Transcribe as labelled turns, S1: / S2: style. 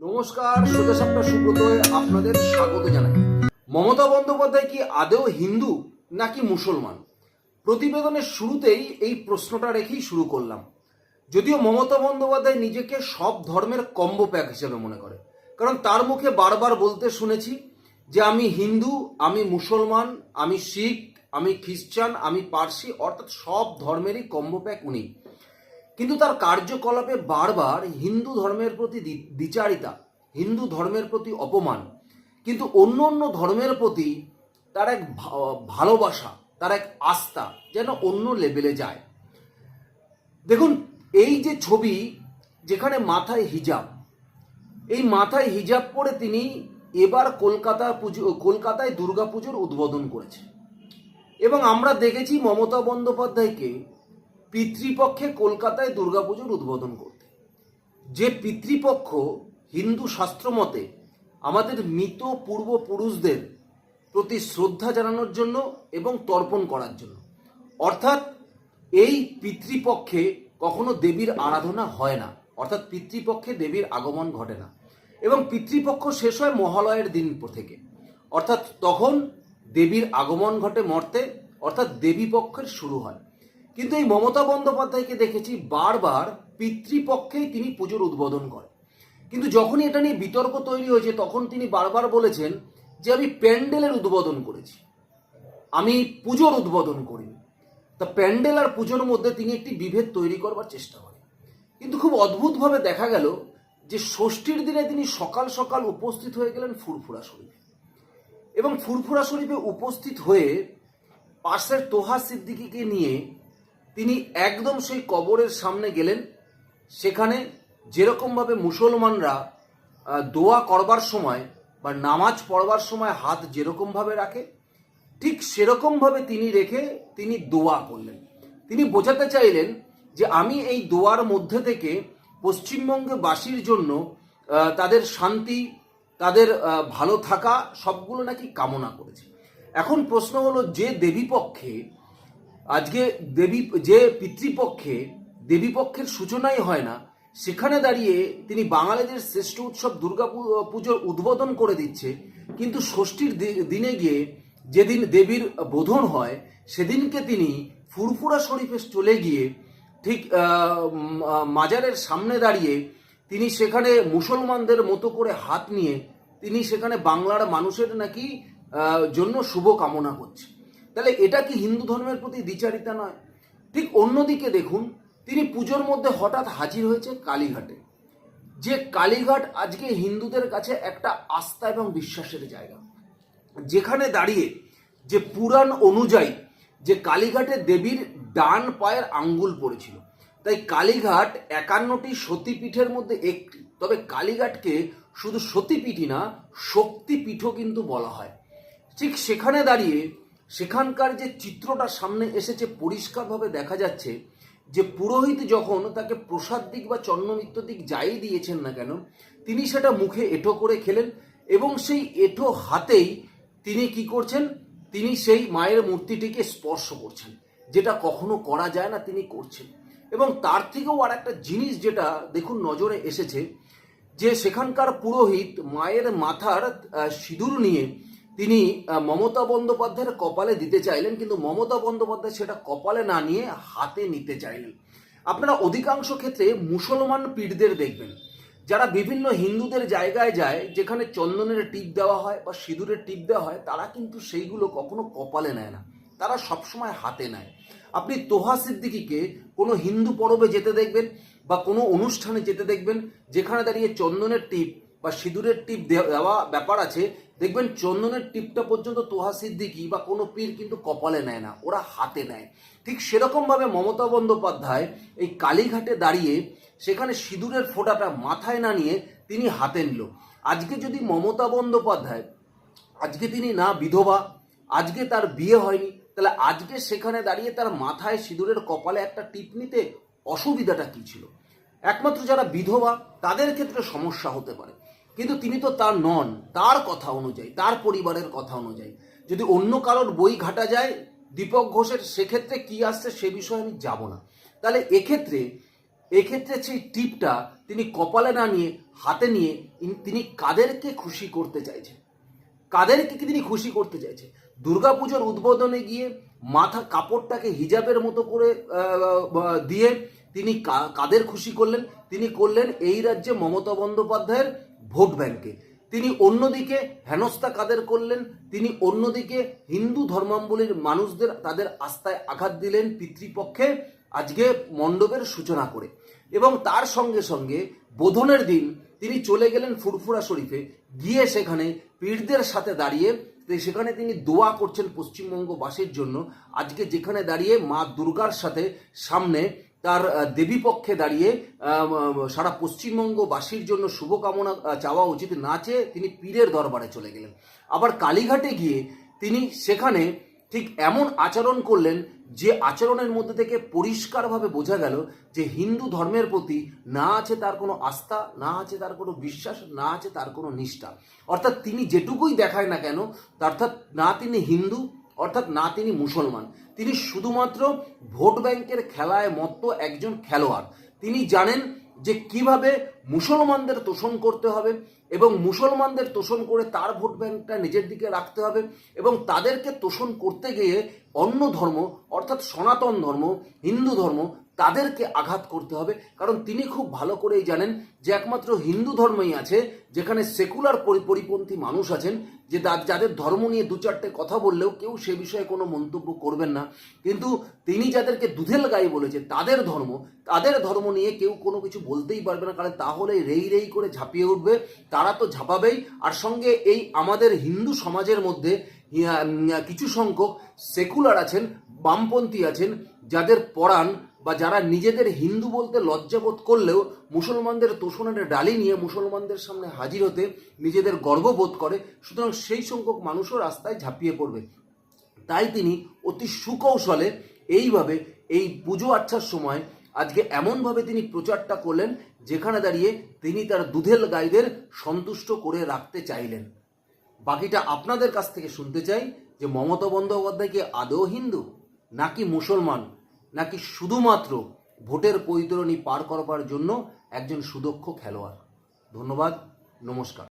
S1: নমস্কার সোজা সাপটা সুব্রতয় আপনাদের স্বাগত জানাই। মমতা বন্দ্যোপাধ্যায় কি আদেও হিন্দু নাকি মুসলমান? প্রতিবেদনের শুরুতেই এই প্রশ্নটা রেখেই শুরু করলাম। যদিও মমতা বন্দ্যোপাধ্যায় নিজেকে সব ধর্মের কম্বো প্যাক হিসেবে মনে করে, কারণ তার মুখে বারবার বলতে শুনেছি যে আমি হিন্দু, আমি মুসলমান, আমি শিখ, আমি খ্রিস্টান, আমি পার্সি, অর্থাৎ সব ধর্মেরই কম্বো প্যাক উনি। কিন্তু তার কার্যকলাপে বারবার হিন্দু ধর্মের প্রতি দ্বি- দ্বিচারিতা, হিন্দু ধর্মের প্রতি অপমান, কিন্তু অন্য অন্য ধর্মের প্রতি তার এক ভালোবাসা, তার এক আস্থা যেন অন্য লেভেলে যায়। দেখুন, এই যে ছবি যেখানে মাথায় হিজাব, এই মাথায় হিজাব পরে তিনি এবার কলকাতা পুজো, কলকাতায় দুর্গাপুজোর উদ্বোধন করেছে এবং আমরা দেখেছি মমতা বন্দ্যোপাধ্যায়কে পিতৃপক্ষে কলকাতায় দুর্গাপুজোর উদ্বোধন করতে। যে পিতৃপক্ষ হিন্দু শাস্ত্র মতে আমাদের মৃত পূর্বপুরুষদের প্রতি শ্রদ্ধা জানানোর জন্য এবং তর্পণ করার জন্য। অর্থাৎ এই পিতৃপক্ষে কখনো দেবীর আরাধনা হয় না। অর্থাৎ পিতৃপক্ষে দেবীর আগমন ঘটে না। এবং পিতৃপক্ষ শেষ হয় মহালয়ের দিন থেকে। অর্থাৎ তখন দেবীর আগমন ঘটে মর্তে, অর্থাৎ দেবী পক্ষের শুরু হয়। কিন্তু এই মমতা বন্দ্যোপাধ্যায়কে দেখেছি বারবার পিতৃপক্ষেই তিনি পুজোর উদ্বোধন করেন। কিন্তু যখনই এটা নিয়ে বিতর্ক তৈরি হয়েছে, তখন তিনি বারবার বলেছেন যে আমি প্যান্ডেলের উদ্বোধন করেছি। আমি পুজোর উদ্বোধন করিনি। তা প্যান্ডেল আর পুজোর মধ্যে তিনি একটি বিভেদ তৈরি করবার চেষ্টা করেন। কিন্তু খুব অদ্ভুতভাবে দেখা গেল যে ষষ্ঠীর দিনে তিনি সকাল সকাল উপস্থিত হয়ে গেলেন ফুরফুরা শরীফে। এবং ফুরফুরা শরীফে উপস্থিত হয়ে পাশের তোহা সিদ্দিকিকে নিয়ে তিনি একদম সেই কবরের সামনে গেলেন, সেখানে যেরকমভাবে মুসলমানরা দোয়া করবার সময় বা নামাজ পড়বার সময় হাত যেরকমভাবে রাখে, ঠিক সেরকমভাবে তিনি রেখে তিনি দোয়া করলেন। তিনি বোঝাতে চাইলেন যে আমি এই দোয়ার মধ্যে থেকে পশ্চিমবঙ্গে বাসীর জন্য তাদের শান্তি, তাদের ভালো থাকা সবগুলো নাকি কামনা করেছে। এখন প্রশ্ন হলো, যে দেবীপক্ষে আজকে দেবী, যে পিতৃপক্ষে, দেবীপক্ষের সূচনাই হয় না, সেখানে দাঁড়িয়ে তিনি বাঙালিদের শ্রেষ্ঠ উৎসব দুর্গা পুজোর উদ্বোধন করে দিচ্ছে। কিন্তু ষষ্ঠীর দিনে গিয়ে যেদিন দেবীর বোধন হয়, সেদিনকে তিনি ফুরফুরা শরীফে চলে গিয়ে ঠিক মাজারের সামনে দাঁড়িয়ে তিনি সেখানে মুসলমানদের মতো করে হাত নিয়ে তিনি সেখানে বাংলার মানুষের নাকি জন্য শুভ কামনা করছে। তাহলে এটা কি হিন্দু ধর্মের প্রতি দ্বিচারিতা নয়? ঠিক অন্যদিকে দেখুন, তিনি পুজোর মধ্যে হঠাৎ হাজির হয়েছে কালীঘাটে। যে কালীঘাট আজকে হিন্দুদের কাছে একটা আস্থা এবং বিশ্বাসের জায়গা। যেখানে দাঁড়িয়ে যে পুরাণ অনুযায়ী যে কালীঘাটে দেবীর ডান পায়ের আঙ্গুল পড়েছিল। তাই কালীঘাট একান্নটি সতীপীঠের মধ্যে একটি। তবে কালীঘাটকে শুধু সতীপীঠই না, শক্তিপীঠও কিন্তু বলা হয়। ঠিক সেখানে দাঁড়িয়ে সেখানকার যে চিত্রটা সামনে এসেছে পরিষ্কারভাবে দেখা যাচ্ছে যে পুরোহিত যখন তাকে প্রসাদ দিক বা চন্নমিত্র দিক যাই দিয়েছেন না কেন, তিনি সেটা মুখে এঁটো করে খেলেন এবং সেই এঁটো হাতেই তিনি কি করছেন? তিনি সেই মায়ের মূর্তিটিকে স্পর্শ করছেন, যেটা কখনো করা যায় না তিনি করছেন। এবং তার থেকেও আর একটা জিনিস যেটা দেখুন নজরে এসেছে যে সেখানকার পুরোহিত মায়ের মাথার সিঁদুর নিয়ে তিনি মমতা বন্দ্যোপাধ্যায়ের কপালে দিতে চাইলেন, কিন্তু মমতা বন্দ্যোপাধ্যায় সেটা কপালে না নিয়ে হাতে নিতে চাইলেন। আপনারা অধিকাংশ ক্ষেত্রে মুসলমান পীরদের দেখবেন, যারা বিভিন্ন হিন্দুদের জায়গায় যায়, যেখানে চন্দনের টিপ দেওয়া হয় বা সিঁদুরের টিপ দেওয়া হয়, তারা কিন্তু সেইগুলো কখনো কপালে নেয় না। তারা সবসময় হাতে নেয়। আপনি তোহা সিদ্দিকিকে কোনো হিন্দু পরবে যেতে দেখবেন বা কোনো অনুষ্ঠানে যেতে দেখবেন, যেখানে দাঁড়িয়ে চন্দনের টিপ বা সিঁদুরের টিপ দেওয়া ব্যাপার আছে, দেখবেন চন্দনের টিপটা পর্যন্ত তোহা সিদ্দিকি বা কোনো পীর কিন্তু কপালে নেয় না, ওরা হাতে নেয়। ঠিক সেরকমভাবে মমতা বন্দ্যোপাধ্যায় এই কালীঘাটে দাঁড়িয়ে সেখানে সিঁদুরের ফোঁটাটা মাথায় না নিয়ে তিনি হাতে নিল। আজকে যদি মমতা বন্দ্যোপাধ্যায়, আজকে তিনি না বিধবা, আজকে তার বিয়ে হয়নি, তাহলে আজকে সেখানে দাঁড়িয়ে তার মাথায় সিঁদুরের কপালে একটা টিপ নিতে অসুবিধাটা কী ছিল? একমাত্র যারা বিধবা, তাদের ক্ষেত্রে সমস্যা হতে পারে। কিন্তু তিনি তো তার নন, তার কথা অনুযায়ী, তার পরিবারের কথা অনুযায়ী। যদি অন্য কারোর বই ঘাটা যায় দীপক ঘোষের, সেক্ষেত্রে কি আসছে সে বিষয়ে আমি যাব না। তাহলে এক্ষেত্রে এক্ষেত্রে সেই টিপটা তিনি কপালে না নিয়ে, হাতে নিয়ে তিনি কাদেরকে খুশি করতে চাইছেন? কাদেরকে তিনি খুশি করতে চাইছে দুর্গাপুজোর উদ্বোধনে গিয়ে মাথা কাপড়টাকে হিজাবের মতো করে দিয়ে তিনি কাদের খুশি করলেন? তিনি করলেন এই রাজ্যে মমতা বন্দ্যোপাধ্যায়ের ভোট ব্যাংকে। তিনি অন্যদিকে হেনস্থা কাদের করলেন? তিনি অন্যদিকে হিন্দু ধর্মাবলীর মানুষদের তাদের আস্থায় আঘাত দিলেন পিতৃপক্ষে আজকে মণ্ডপের সূচনা করে। এবং তার সঙ্গে সঙ্গে বোধনের দিন তিনি চলে গেলেন ফুরফুরা শরীফে। গিয়ে সেখানে পীরদের সাথে দাঁড়িয়ে সেখানে তিনি দোয়া করছেন পশ্চিমবঙ্গবাসীর জন্য। আজকে যেখানে দাঁড়িয়ে মা দুর্গার সাথে সামনে তার দেবী পক্ষে দাঁড়িয়ে সারা পশ্চিমবঙ্গবাসীর জন্য শুভকামনা চাওয়া উচিত। না চেয়ে তিনি পীরের দরবারে চলে গেলেন। আবার কালীঘাটে গিয়ে তিনি সেখানে ঠিক এমন আচরণ করলেন যে আচরণের মধ্যে থেকে পরিষ্কারভাবে বোঝা গেল যে হিন্দু ধর্মের প্রতি না আছে তার কোনো আস্থা, না আছে তার কোনো বিশ্বাস, না আছে তার কোনো নিষ্ঠা। অর্থাৎ তিনি যেটুকুই দেখায় না কেন, অর্থাৎ না তিনি হিন্দু, অর্থাৎ না তিনি মুসলমান। তিনি শুধুমাত্র ভোট ব্যাংকের খেলায় মত্ত একজন খেলোয়াড়। তিনি জানেন যে কীভাবে মুসলমানদের তোষণ করতে হবে এবং মুসলমানদের তোষণ করে তার ভোট ব্যাংকটা নিজের দিকে রাখতে হবে এবং তাদেরকে তোষণ করতে গিয়ে অন্য ধর্ম, অর্থাৎ সনাতন ধর্ম, হিন্দু ধর্ম তাদেরকে আঘাত করতে হবে। কারণ তিনি খুব ভালো করেই জানেন যে একমাত্র হিন্দু ধর্মই আছে, যেখানে সেকুলার পরিপন্থী মানুষ আছেন, যে যাদের ধর্ম নিয়ে দু চারটে কথা বললেও কেউ সে বিষয়ে কোনো মন্তব্য করবেন না। কিন্তু তিনি যাদেরকে দুধেল গাই বলেছে, তাদের ধর্ম তাদের ধর্ম নিয়ে কেউ কোনো কিছু বলতেই পারবে না। কারণ তাহলে রেই রেই করে ঝাঁপিয়ে উঠবে, তারা তো ঝাঁপাবেই। আর সঙ্গে এই আমাদের হিন্দু সমাজের মধ্যে কিছু সংখ্যক সেকুলার আছেন, বামপন্থী আছেন, যাদের পড়ান বা যারা নিজেদের হিন্দু বলতে লজ্জাবোধ করলেও মুসলমানদের তোষণের ডালি নিয়ে মুসলমানদের সামনে হাজির হতে নিজেদের গর্ববোধ করে, সুতরাং সেই সংখ্যক মানুষও রাস্তায় ঝাঁপিয়ে পড়বে। তাই তিনি অতি সুকৌশলে এইভাবে এই পুজো আচ্ছার সময় আজকে এমনভাবে তিনি প্রচারটা করলেন, যেখানে দাঁড়িয়ে তিনি তার দুধেল গাইদের সন্তুষ্ট করে রাখতে চাইলেন। বাকিটা আপনাদের কাছ থেকে শুনতে চাই যে মমতা বন্দ্যোপাধ্যায় কি আদৌ হিন্দু নাকি মুসলমান? নাকি শুধুমাত্র ভোটের পৈতরণী পার করবার জন্য একজন সুদক্ষ খেলোয়াড়? ধন্যবাদ নমস্কার।